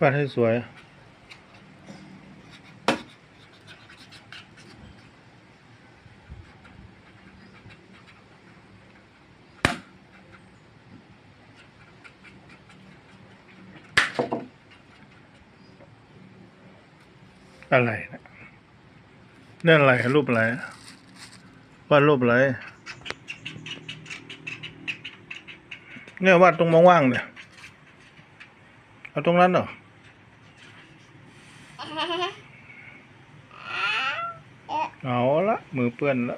วาดให้สวย อะไรนะนี่อะไรรูปอะไรวาดรูปอะไรเนี่ยวาดตรงว่างๆเนี่ยเอาตรงนั้นเหรอ เอาละมือเปื้อนละ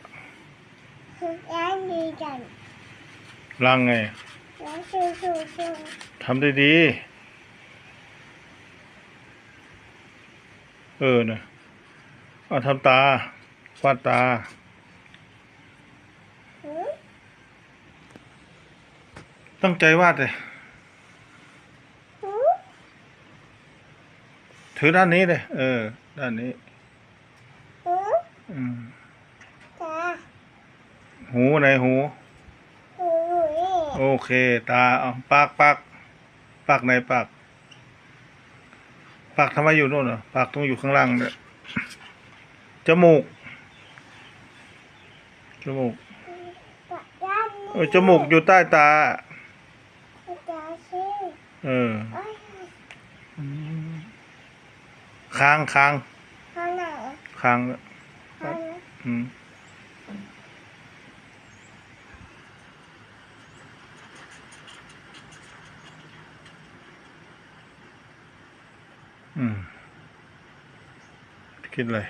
ร้านดีจังล้างไงร้านชูชูชูทำได้ดี เออนะเอาทำตาวาดตาหือตั้งใจวาดเลย หือ ถือด้านนี้เลยเออ ด้านนี้หืออืมตาหูไหนหูหูนี่โอเค ตาเอาปากปากปากไหนปากปากทำไมอยู่โน่นเหรอปากต้องอยู่ข้างล่างเนี่ยจมูกจมูกปะด้านเออจมูกอยู่ใต้ตาตาชื่อเออ เอ้ย คางคางข้างไหนคางข้างไหนอืมอืมคิดเลย